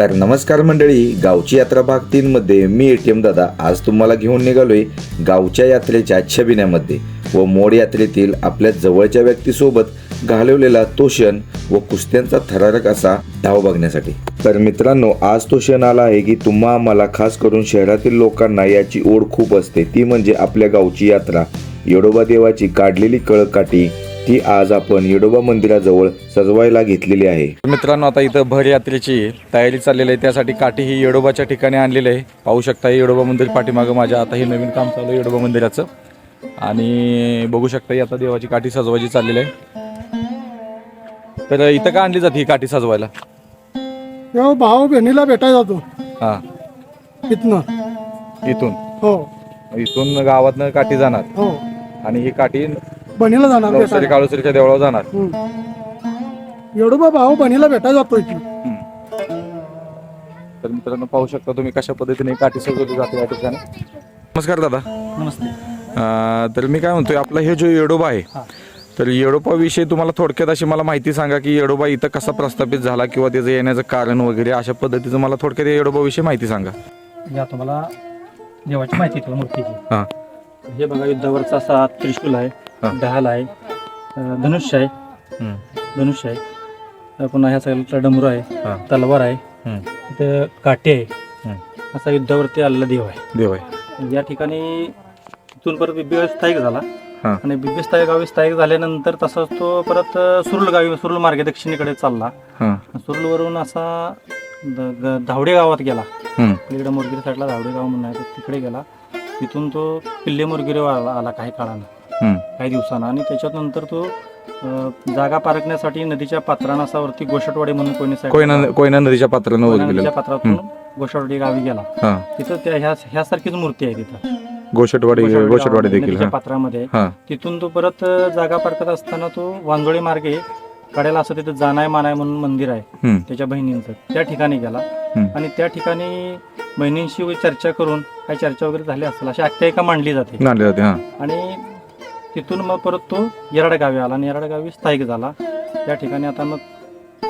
तर नमस्कार मंडळी गावची यात्रा भाग तीन मध्ये मी एटीएम दादा. आज तुम्हाला घेऊन निघालोय गावच्या यात्रेच्या छबिन्यामध्ये व मोड यात्रेतील आपल्या जवळच्या व्यक्तीसोबत घालवलेला तो क्षण व कुस्त्यांचा थरारक असा धाव बघण्यासाठी. तर मित्रांनो आज तो क्षण आला आहे की तुम्हा आम्हाला खास करून शहरातील लोकांना याची ओढ खूप असते. ती म्हणजे आपल्या गावची यात्रा. येडोबा देवाची काढलेली कळकाठी ती आज आपण येडोबा मंदिराजवळ सजवायला घेतलेली आहे. मित्रांनो आता इथं भर यात्रेची तयारी चाललेली आहे. त्यासाठी काठी ही येडोबाच्या ठिकाणी आणलेली आहे. पाहू शकता हे येडोबा मंदिर पाठीमागं माझ्या आता हे नवीन काम चालू आहे येडोबा मंदिराचं. आणि बघू शकता ही आता देवाची काठी सजवायची चाललेली आहे. तर इथं का आणली जाते ही काठी सजवायला? तेव्हा भाऊ बहिणीला भेटायला जातो. हां. इथनं. इथून? हो. इथून गावातनं काठी जाणार. हो. आणि ही काठी बहिणीला जाणार नवसरी भेटायला. काळोसरीच्या देवळावर जाणार. हम्म. एवढं बा भाऊ बहिणीला भेटायला जातो इथं तर मित्रांनो पाहू शकता तुम्ही कशा पद्धतीने काठी सजवली जाते या ठिकाणी. नमस्कार दादा. नमस्ते. अं, तर मी काय म्हणतोय आपला हे जो येडोबा आहे तर येडोबाविषयी तुम्हाला थोडक्यात अशी मला माहिती सांगा की येडोबा इथं कसा प्रस्थापित झाला किंवा त्याचं येण्याचं कारण वगैरे अशा पद्धतीचं मला थोडक्यात या येडोबाविषयी माहिती सांगा. या तुम्हाला देवाची माहिती मूर्तीची. हां. हे बघा युद्धावरचा असा त्रिशूल आहे. ढाल आहे अं, धनुष्य आहे. हम्म, धनुष्य आहे. अं, पुन्हा ह्या सगळ्याला डमरू आहे तलवार आहे हम्म, इथं काटे आहे. हम्म. असा युद्धावरती आलेला देव आहे. देव आहे. या ठिकाणी इथून परत बिब्बी स्थायिक झाला. हां. आणि बिब्बी स्थायिक गावी स्थायिक झाल्यानंतर तसाच तो परत अं, सुरुल गावी सुरुल मार्गे दक्षिणेकडे चालला. हां, सुरुलवरून असा द- ग- धावडे गावात गेला. हम्म, इकडे मोरगिरी साईडला धावडे गाव म्हणून आहे तर तिकडे गेला. तिथून तो किल्ले मोरगिरी आला आला काही काळानं. काही दिवसानं. आणि त्याच्यानंतर तो अं, जागा पारखण्यासाठी नदीच्या पात्रानं असा वरती गोषटवाडी म्हणून कोणी कोयना कोयना नदीच्या पात्रानं वर कोयना गेलेलं नदीच्या पात्रातून गोषटवाडी गावी गेला. हां. तिथं त्या ह्या ह्यासारखीच मूर्ती आहे तिथं. गोशटवाडी गोशटवाडी देखील नदीच्या हां. पात्रामध्ये. हां. तिथून तो परत अं, जागा पारखत असताना तो वांजोळी मार्गे कडेला असं तिथं जानाय मानाय म्हणून मंदिर आहे. हम्म, त्याच्या बहिणींचं. त्या ठिकाणी गेला. हम्म. आणि त्या ठिकाणी बहिणींशी चर्चा करून काही चर्चा वगैरे झाली असेल अशी आख्यायिका मांडली जाते. नांदले जाते हां. आणि तिथून मग परत तो येराड गावी आला आणि येराड गावी स्थायिक झाला. त्या ठिकाणी आता मग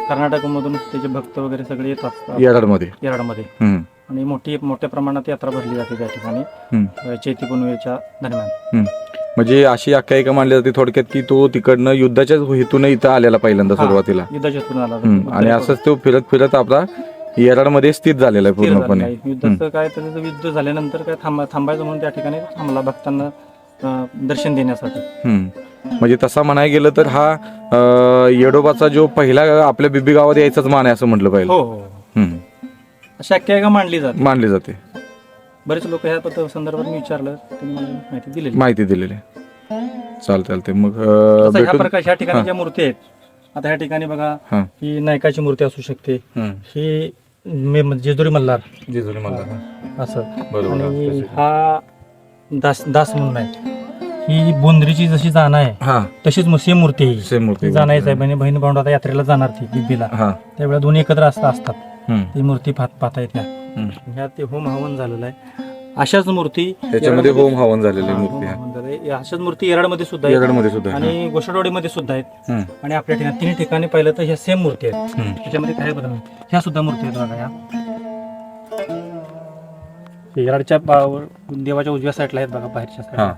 कर्नाटकमधून त्याचे भक्त वगैरे सगळे येत असतात. येराडमध्ये. येराडमध्ये. हम्म, आणि मोठी मोठ्या प्रमाणात यात्रा भरली जाते त्या ठिकाणी हम्म. अं, चैती पुनवेच्या दरम्यान. म्हणजे अशी आख्यायिका मांडली जाते थोडक्यात की तो तिकडनं युद्धाच्या हेतून इथं आलेला पहिल्यांदा हा. सुरुवातीला. युद्धाच्या आला. हम्म, आणि असंच तो फिरत फिरत आपला येराडमध्ये स्थित झालेला आहे स्थिर पूर्णपणे. युद्धाचं काय त्याचं युद्ध झाल्यानंतर काय थांबा थांबायचं म्हणून त्या ठिकाणी थांबला भक्तांना अं, दर्शन देण्यासाठी. हम्म. म्हणजे तसा म्हणायला गेलं तर हा अं, येडोबाचा जो पहिला आपल्या बिबी गावात यायचाच मान आहे असं म्हटलं पाहिजे हो हो. हम्म. अशी आख्यायिका मांडली जाते? मानली जाते. बरेच लोक ह्या पद्ध- संदर्भात मी विचारलं त्यांनी मला माहिती दिलेली. माहिती दिलेली आहे. चालतं चालते मग अं, तसं ह्या भेटून ह्या ठिकाणी ज्या मूर्ती आहेत. आता ह्या ठिकाणी बघा हां. ही नायकाची मूर्ती असू शकते. हम्म. ही मे- म्हणजे जेजुरी मल्हार. जेजुरी मला असं. बरोबर आणि हा दास दास म्हणून आहे. ही बोंद्रीची जशी जाणं आहे हा. तशीच सेम मूर्ती आहे ही. सेम मूर्ती ती आहे. बहिणी बहीण भाऊ आता यात्रेला जाणार ती बिब्बीला हा. त्यावेळेला दोन्ही एकत्र असता असतात. हम्म. ती मूर्ती पाहत पाहता येत्या हम्म. ह्या ते होम हवन झालेलं आहे. अशाच मूर्ती त्याच्यामध्ये होम हवन झालेली मूर्ती आहे. अशाच मूर्ती येराडमध्ये सुद्धा आहेत. येराडमध्ये सुद्धा आहे. आणि गोष्टवाडीमध्ये सुद्धा आहेत. आणि आपल्या ठिकाणी तिन्ही ठिकाणी पाहिलं तर ह्या सेम मूर्ती आहेत. त्याच्यामध्ये काही बदल नाही. ह्या सुद्धा मूर्ती आहेत बघा ह्या येराडच्या बा- देवाच्या उजव्या साईडला आहेत बघा बाहेरच्या हा. साईडला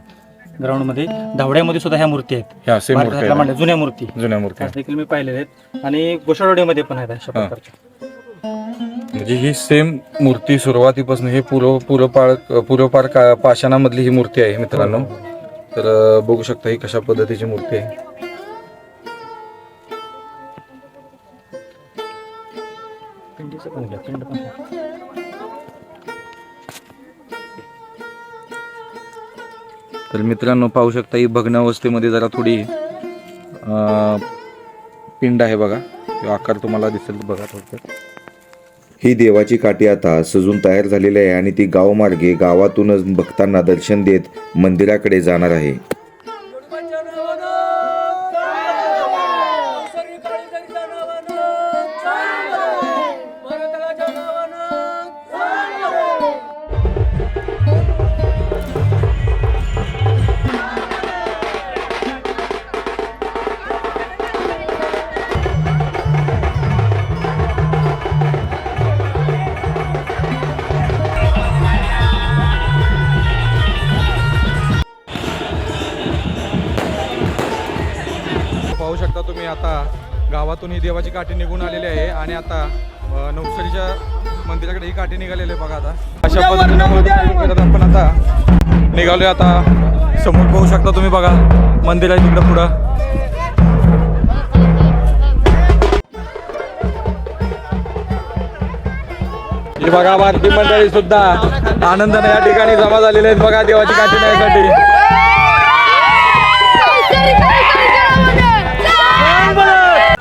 ग्राउंडमध्ये. धावड्यामध्ये सुद्धा ह्या मूर्ती आहेत. ह्या सेम बाहेरच्या मूर्ती साईडला आहे. मांडल्या, जुन्या मूर्ती. जुन्या मूर्ती त्या देखील मी पाहिलेल्या आहेत. आणि गोष्टवाडीमध्ये पण आहेत अशा हा. प्रकारच्या. म्हणजे ही सेम मूर्ती सुरुवातीपासून हे पूर्व पूर्वपाळ पूर्वपार का पाषाणामधली ही मूर्ती आहे मित्रांनो. तर बघू शकता ही कशा पद्धतीची मूर्ती आहे. तर मित्रांनो पाहू शकता ही भग्नावस्थेमध्ये जरा थोडी पिंड आहे बघा. आकार तुम्हाला दिसेल बघा थोडक्यात. ही देवाची काठी आता सजून तयार झालेली आहे आणि ती गावमार्गे गावातूनच भक्तांना दर्शन देत मंदिराकडे जाणार आहे. आता गावातून ही देवाची काठी निघून आलेली आहे आणि आता नवसरीच्या मंदिराकडे ही काठी निघालेली आहे बघा आता. अशा पद्धतीने आपण आता निघालोय आता. समोर पाहू शकता तुम्ही बघा मंदिर आहे तिकडं पुढं. बघा भारती मंडळी सुद्धा आनंदाने या ठिकाणी जमा झालेले आहेत बघा देवाची काठी न्यायसाठी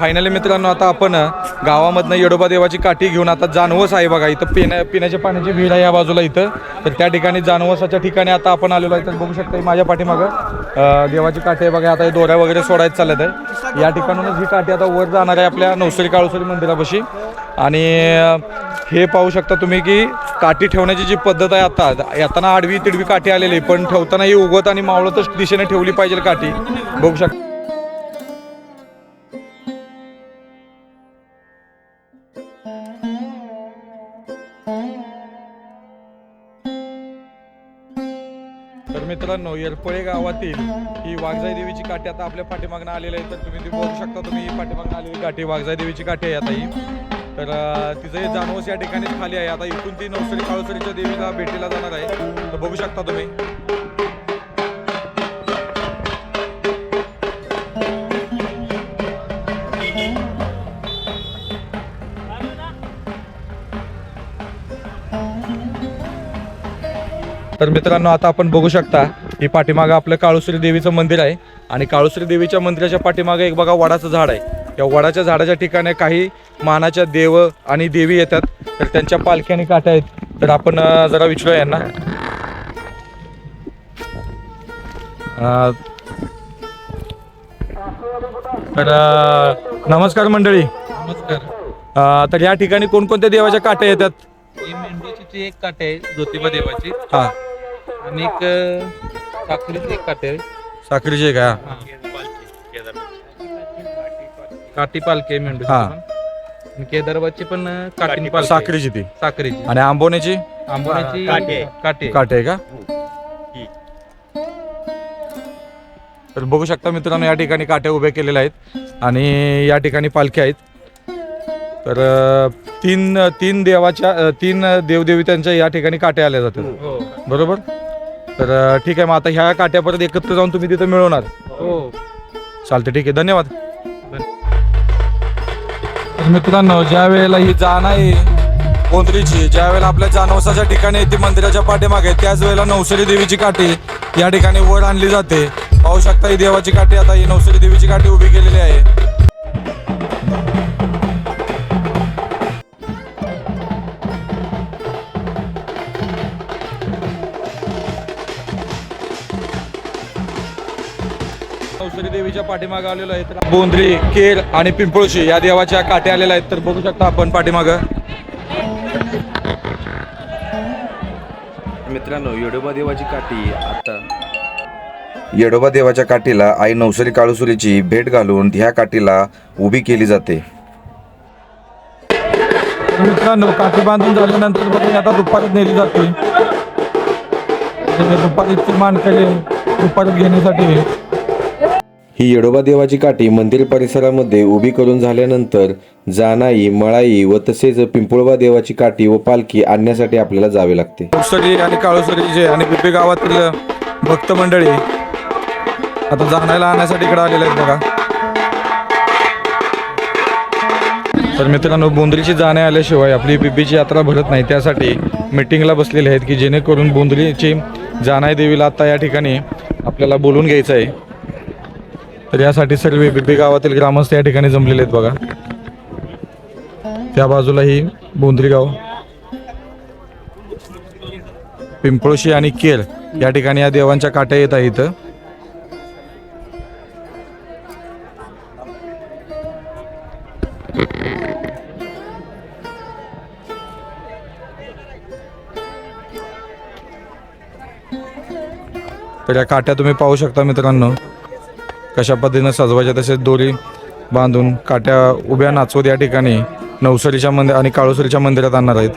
फायनली मित्रांनो आता आपण गावामधनं येडोबा देवाची काठी घेऊन आता जानवस आहे बघा इथं पिण्या पिण्याच्या पाण्याची विहीर आहे या बाजूला इथं. तर त्या ठिकाणी जानवसाच्या ठिकाणी आता आपण आलेलो आहे. तर बघू शकता माझ्या पाठीमागं देवाची काठी आहे बघा आता हे दोऱ्या वगैरे सोडायचं चालत आहे. या ठिकाणूनच ही काठी आता वर जाणार आहे आपल्या नवसरी काळुसरी मंदिरापाशी. आणि हे पाहू शकता तुम्ही की काठी ठेवण्याची जी पद्धत आहे आता येताना आडवी तिडवी काठी आलेली आहे, पण ठेवताना ही उगवत आणि मावळतच दिशेने ठेवली पाहिजे काठी. बघू शकता. येरपळे गावातील ही वाघजाई देवीची काठी आता आपल्या पाठीमागनं आलेली आहे. तर तुम्ही ती बघू शकता तुम्ही ही पाठीमागनं आलेली काठी वाघजाई देवीची काठी आहे आता ही. तर तिचं हे जानवस या ठिकाणीच खाली आहे. आता इथून ती नवसरी काळुसरीच्या देवीला भेटीला जाणार आहे. तर बघू शकता तुम्ही. तर मित्रांनो आता आपण बघू शकता ही पाठीमागं आपलं काळुश्री देवीचं मंदिर आहे. आणि काळुश्री देवीच्या मंदिराच्या पाठीमागं एक बघा वडाचं झाड आहे. या वडाच्या झाडाच्या ठिकाणी काही मानाच्या देव आणि देवी येतात. तर त्यांच्या पालख्या आणि काठ्या आहेत. तर आपण जरा विचारूया यांना. तर नमस्कार मंडळी. नमस्कार. तर या ठिकाणी कोणकोणत्या देवाच्या काठ्या येतात? मेंढूची एक काठ आहे ज्योतिबा देवाची. हा. आणि एक साखरेची का काठी पालखी आहे मेंढूची हा. केदारबादची पण काठी पालखी आहे. साखरीची ती. साखरेची. आणि आंबोण्याची? आंबोण्याची काठी आहे काठ आहे का? तर बघू शकता मित्रांनो या ठिकाणी काठ्या उभ्या केलेल्या आहेत आणि या ठिकाणी पालख्या आहेत. तर अं, तीन तीन देवाच्या अं, तीन देवदेवी त्यांच्या या ठिकाणी काट्या आल्या जातात. हो. बरोबर? तर ठीक आहे मग आता ह्या काट्या परत एकत्र जाऊन तुम्ही तिथं मिळवणार. हो. चालते ठीक आहे धन्यवाद. तर मित्रांनो ज्या वेळेला ही जाण आहे गोंधळीची ज्या वेळेला आपल्या जानवसाच्या ठिकाणी येते मंदिराच्या पाठीमागे त्याच वेळेला नवसरी देवीची काठी या ठिकाणी वर आणली जाते. पाहू शकता ही देवाची काठी आता ही नवसरी देवीची काठी उभी केलेली आहे. देवीच्या पाठीमागे आलेलो आहे तर बोंद्री केर आणि पिंपळशी या देवाच्या काठ्या आलेल्या आहेत. तर बघू शकता आपण पाठीमागं. मित्रांनो येडोबा देवाची काठी आता येडोबा देवाच्या काठीला आई नवसरी काळुसुरीची भेट घालून ह्या काठीला उभी केली जाते. तर मित्रांनो काठी बांधून झाल्यानंतर आता दुपारात नेली जाते. तर दुपारीची मानकरी दुपारात घेण्यासाठी ही येडोबा देवाची काठी मंदिर परिसरामध्ये उभी करून झाल्यानंतर जानाई मळाई व तसेच पिंपळबा देवाची काठी व पालखी आणण्यासाठी आपल्याला जावे लागते. नवसरी आणि काळोसरीचे आणि पिपे गावातील भक्त मंडळी आता जाणायला आणण्यासाठी इकडे आलेले आहेत बघा. तर मित्रांनो बोंदरीची जाणे आल्याशिवाय आपली पिपीची यात्रा भरत नाही. त्यासाठी मिटिंगला बसलेले आहेत की जेणेकरून बोंदरीची जानाई देवीला आता या ठिकाणी आपल्याला बोलून घ्यायचं आहे. तर यासाठी सर्व बिबी गावातील ग्रामस्थ या ठिकाणी जमलेले आहेत बघा. त्या बाजूला ही बोंद्री गाव. पिंपळशी आणि केर या ठिकाणी या देवांच्या काट्या येत आहेत इथं. तर या काट्या तुम्ही पाहू शकता मित्रांनो. कशा पद्धतीनं सजवायच्या तसेच दोरी बांधून काट्या उभ्या नाचवत या ठिकाणी नवसरीच्या मंदिर आणि काळोसरीच्या मंदिरात आणणार आहेत.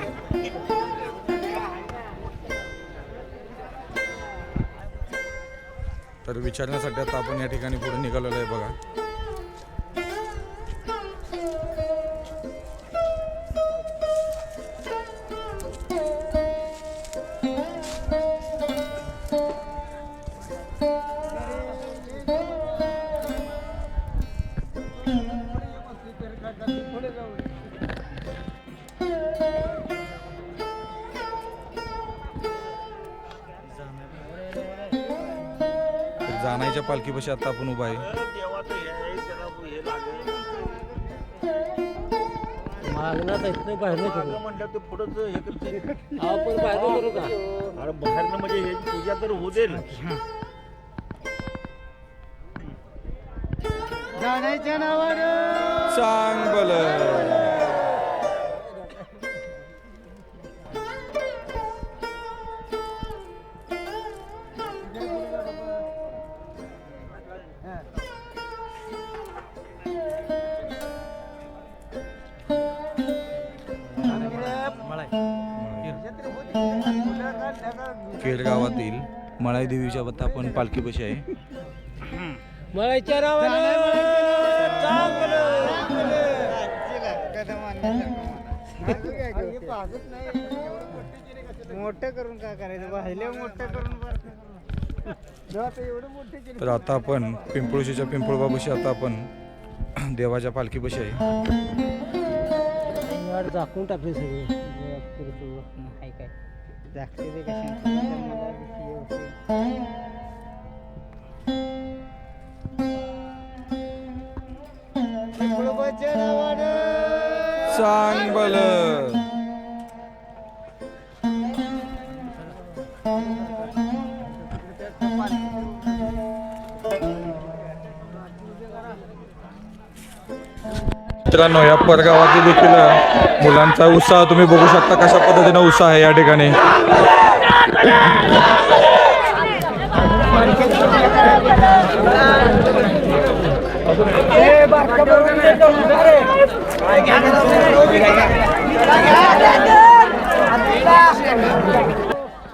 तर विचारण्यासाठी आता आपण या ठिकाणी पुढे निघालेलो आहे बघा. पालखीपाशी आता आपण उभा आहे. म्हणलं ते पुढंच हे करते आपण बाहेर करू का? अरे बाहेरनं म्हणजे हे पूजा तर होऊ दे ना चांगल मळाई देवीच्या आता आपण पालखीपाशी आहे. मळायच्या मोठं करून काय करायचं? भाजले मोठं करून एवढं मोठे तर आता आपण पिंपळशीच्या पिंपळबाबूशी आता आपण देवाच्या पालखीपाशी आहे. झाकून टाकले सगळे. नाही काय जागते ते कशा चांगल मित्रांनो या परगावातील देखील मुलांचा उत्साह तुम्ही बघू शकता कशा पद्धतीने उत्साह आहे या ठिकाणी.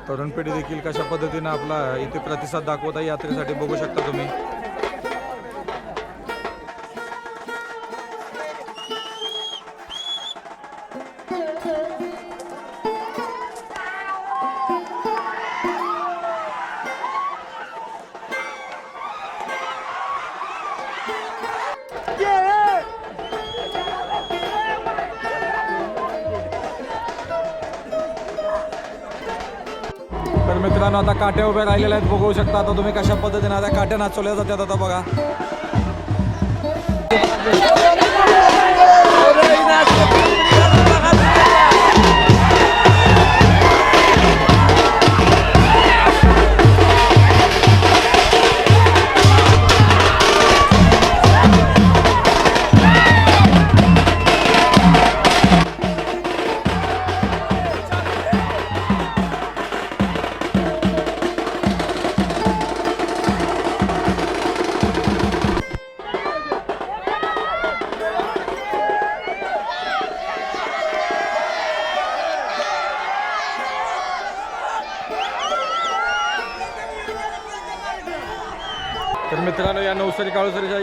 तरुण पिढी देखील कशा पद्धतीने आपला इथे प्रतिसाद दाखवत आहे यात्रेसाठी बघू शकता तुम्ही. काट्या उभ्या राहिलेल्या आहेत बघू शकता. आता तुम्ही कशा पद्धतीने आता काट्या नाचवल्या जातात आता बघा.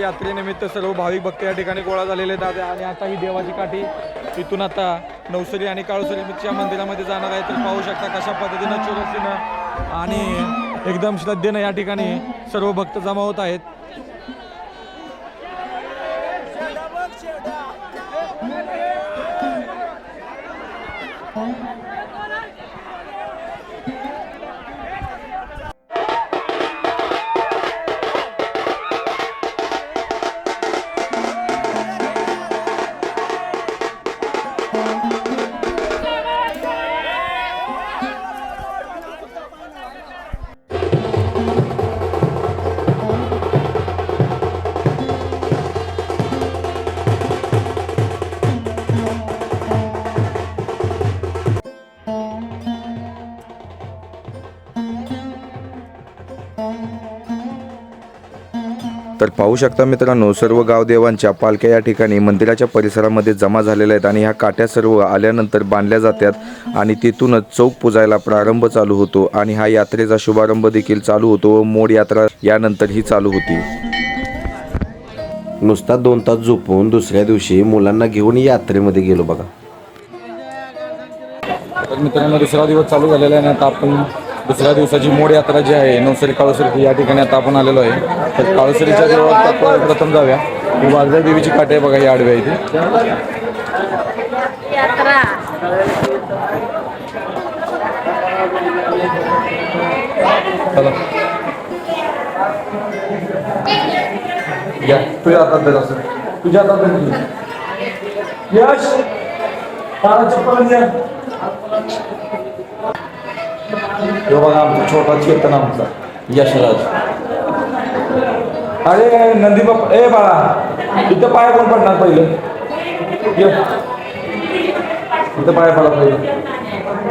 यात्रेनिमित्त सर्व भाविक भक्त या ठिकाणी गोळा झालेले आहेत. आणि आता ही देवाची काठी इथून आता नवसरी आणि काळुसरीच्या मंदिरामध्ये जाणार आहे. तर पाहू शकता कशा पद्धतीनं चुरसीनं आणि एकदम श्रद्धेनं या ठिकाणी सर्व भक्त जमा होत आहेत. तर पाहू शकता मित्रांनो सर्व गावदेवांच्या पालख्या या ठिकाणी मंदिराच्या परिसरामध्ये जमा झालेल्या आहेत आणि ह्या काट्या सर्व आल्यानंतर बांधल्या जातात आणि तिथूनच चौक पुजायला प्रारंभ चालू होतो आणि हा यात्रेचा शुभारंभ देखील चालू होतो व मोड यात्रा यानंतर ही चालू होती. नुसता दोन तास झोपून दुसऱ्या दिवशी मुलांना घेऊन यात्रेमध्ये गेलो बघा. तर मित्रांनो दुसरा दिवस चालू झालेला आहे आणि आता आपण दुसऱ्या दिवसाची मोड यात्रा जी आहे नवसरी काळोसरी या ठिकाणी आता आपण आलेलो आहे. तर काळोसरीच्या देवळात आपण प्रथम जाऊया. ही वाजल्या देवीची काठी आहे बघा ही आडवी आहे इथे चला. या तुझ्या हातात दे असं. तुझ्या हातात दे तुझ्या. यश तारा चप्पल द्या तो बघा आमचा छोटा चेतन आमचा यशराज. अरे नंदी बाप ए बाळा इथं पाय कोण पडणार पहिले? इथं पाय पडा पहिले.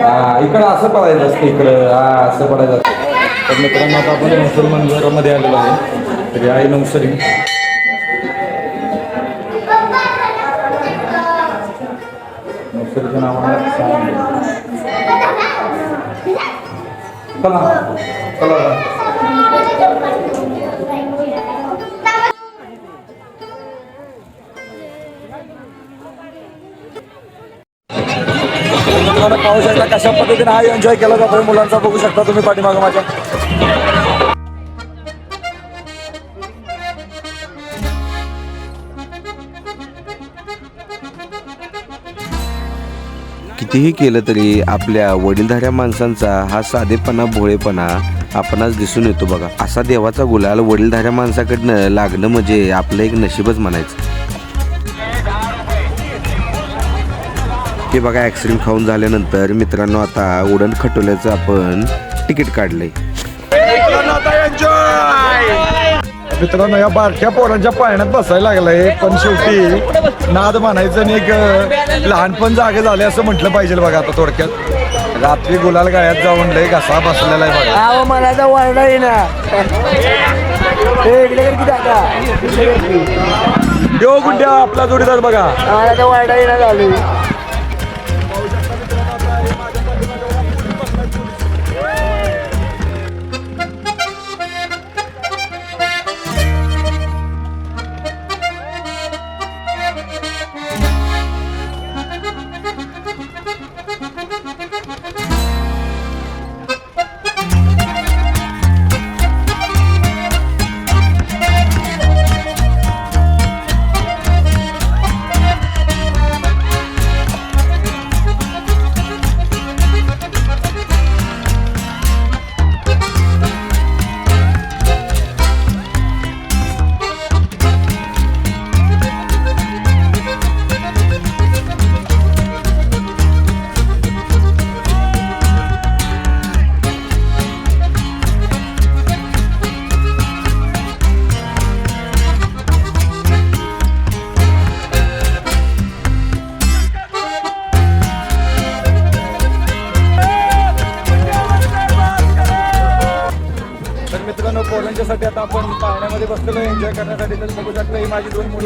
हा इकडं असं पडायचं असतं इकडं. हा असं पडायचं असतं. तर मित्रांनो आता आपण मुसलमान घरामध्ये आलेलो आहे. तरी आई नवसरी नवसरीच्या नावानं सांग. चला. चला. पाहू शकता कशा पद्धतीने हा एन्जॉय केला जातोय मुलांचा? बघू शकता तुम्ही पाठीमागं माझ्या. कितीही केलं तरी आपल्या वडीलधाऱ्या माणसांचा हा साधेपणा भोळेपणा आपणास दिसून येतो बघा. असा देवाचा गुलाल वडीलधाऱ्या माणसाकडनं लागणं म्हणजे आपलं एक नशीबच म्हणायचं. हे बघा ॲक्सिडेंट खाऊन झाल्यानंतर मित्रांनो आता उडण खटोल्याचं आपण तिकीट काढलंय. मित्रांनो या बारक्या पोरांच्या पाळण्यात बसायला लागलाय. पण शेवटी नाद म्हणायचं आणि एक लहानपण जागे झाले असं म्हटलं पाहिजे बघा आता थोडक्यात. रात्री गुलाल गायात जाऊन लय घसा बसलेला आहे बघा मला तर यो गुंड्या आपला जोडीदार बघा. तर वरडा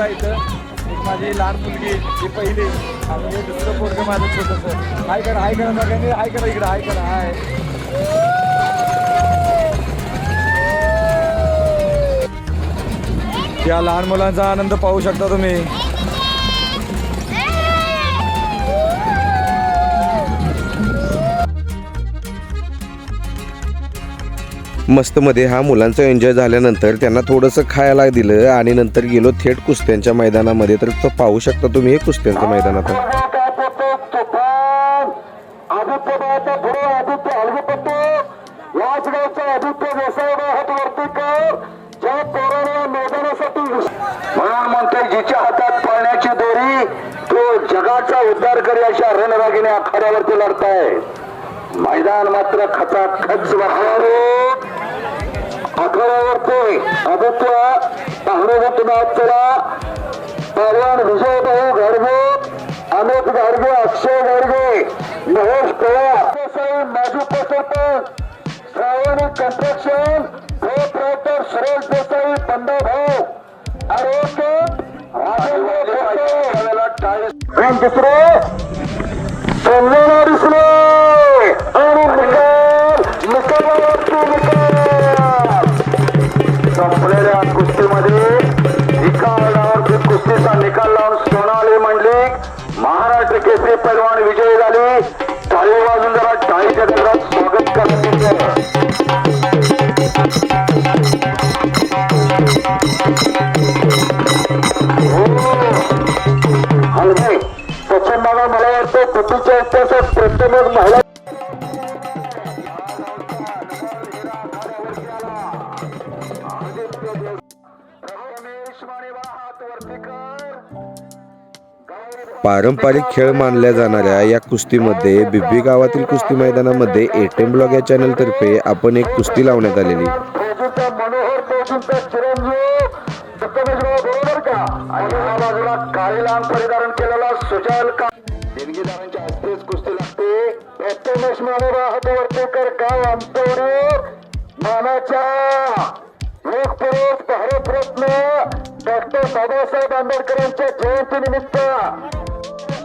मुलं इथं एक माझी लहान मुलगी ही पहिली आणि हे दुसरं पोरग माझं छोटंसं हाय करा हाय करा सगळ्यांनी हाय करा इकडं हाय करा हाय. या लहान मुलांचा आनंद पाहू शकता तुम्ही. मस्तमध्ये हा मुलांचा एन्जॉय झाल्यानंतर त्यांना थोडंसं खायला दिलं आणि नंतर गेलो थेट कुस्त्यांच्या मैदानामध्ये. तर तो पाहू शकता तुम्ही हे कुस्त्यांचं मैदान आता म्हणून म्हणतोय जिच्या हातात पाळण्याची दोरी तो जगाचा उद्धार करी अशा रणरागिने आखाड्यावरती लढताय. मैदान मात्र खचाखच वाहणारे. आखाड्यावरती अमित अक्षय महेश पवार देसाई माजी सरपंच श्रावणी कन्स्ट्रक्शन प्रोपरायटर सुरेश देसाई पंडा भाऊ आरोग्य दुसरे भारताच्या इतिहासात प्रथमच महिला पारंपरिक खेळ मानल्या जाणाऱ्या या कुस्तीमध्ये बिब्बी गावातील कुस्ती मैदानामध्ये एटीएम ब्लॉग या चॅनलतर्फे आपण एक कुस्ती लावण्यात आलेली. बाबासाहेब आंबेडकर यांच्या जयंतीनिमित्त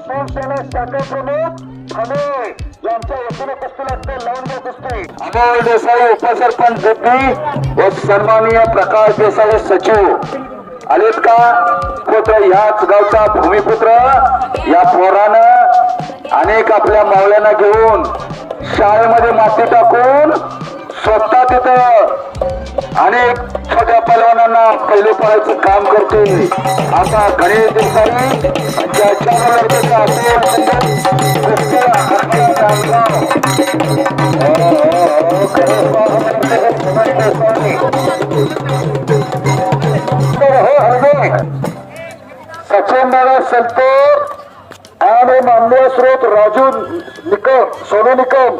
शिवसेना शाखा प्रमुख हमे यांच्या वतीने कुस्ती लागते लावून घ्या कुस्ती. अमोल देसाई उपसरपंच बुद्धी व सन्माननीय प्रकाश देसाई सचिव. आलेत का? पुत्र याच गावचा भूमिपुत्र. या पोरानं अनेक आपल्या मावळ्यांना घेऊन शाळेमध्ये माती टाकून स्वतः तिथं अनेक छोट्या पैलवानांना पहिले पडायचं काम करते. आता गणेश देसाई यांच्या सचिन दादा संतोर आणि माननीय स्रोत राजू निकम सोनू निकम.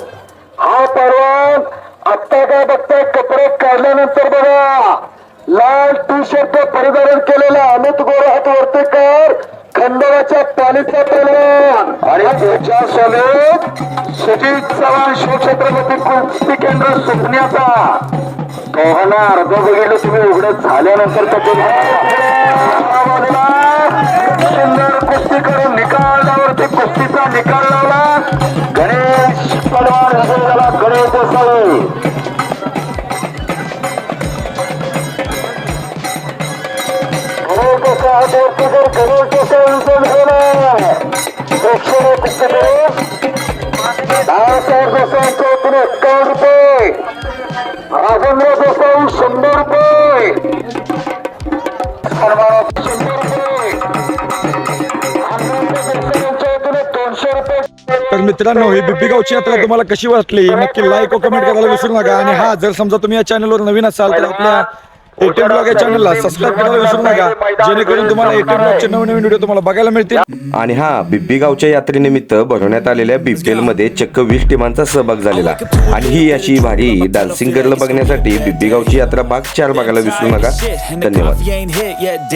हा परवान आत्ता काय बघताय कपडे काढल्यानंतर बघा. लाल टी शर्ट परिधारण केलेला अमित गोरहात वर्तेकर खंडवाच्या पालीचा पैलवान आणि त्याच्या सोबत सुजित चव्हाण शिवछत्रपती कुस्ती केंद्र सुपण्याचा पोहणा अर्ध बघितलं तुम्ही उघडत झाल्यानंतर तर तुम्ही सुंदर कुस्ती करून निकालावरती कुस्तीचा निकाल लावला. जर बाळासाहेब रुपये राजेंद्र शंभर रुपये दोनशे रुपये. तर मित्रांनो ही बिब्बी गावची यात्रा तुम्हाला कशी वाटली? नक्की लाईक व कमेंट करायला विसरू नका. आणि हा जर समजा तुम्ही या चॅनलवर नवीन असाल तर आपल्या एटीएम ब्लॉग या चॅनलला सबस्क्राईब करायला विसरू नका. जेणेकरून तुम्हाला ब्लॉगचे नवीन नवीन व्हिडिओ तुम्हाला बघायला मिळतील. आणि हा बिब्बी गावच्या यात्रेनिमित्त भरवण्यात आलेल्या बीपीएलमध्ये चक्क वीस टीमांचा सहभाग झालेला. आणि ही अशी भारी डान्सिंग गर्ल बघण्यासाठी बिब्बी गावची यात्रा भाग चार बघायला विसरू नका. धन्यवाद.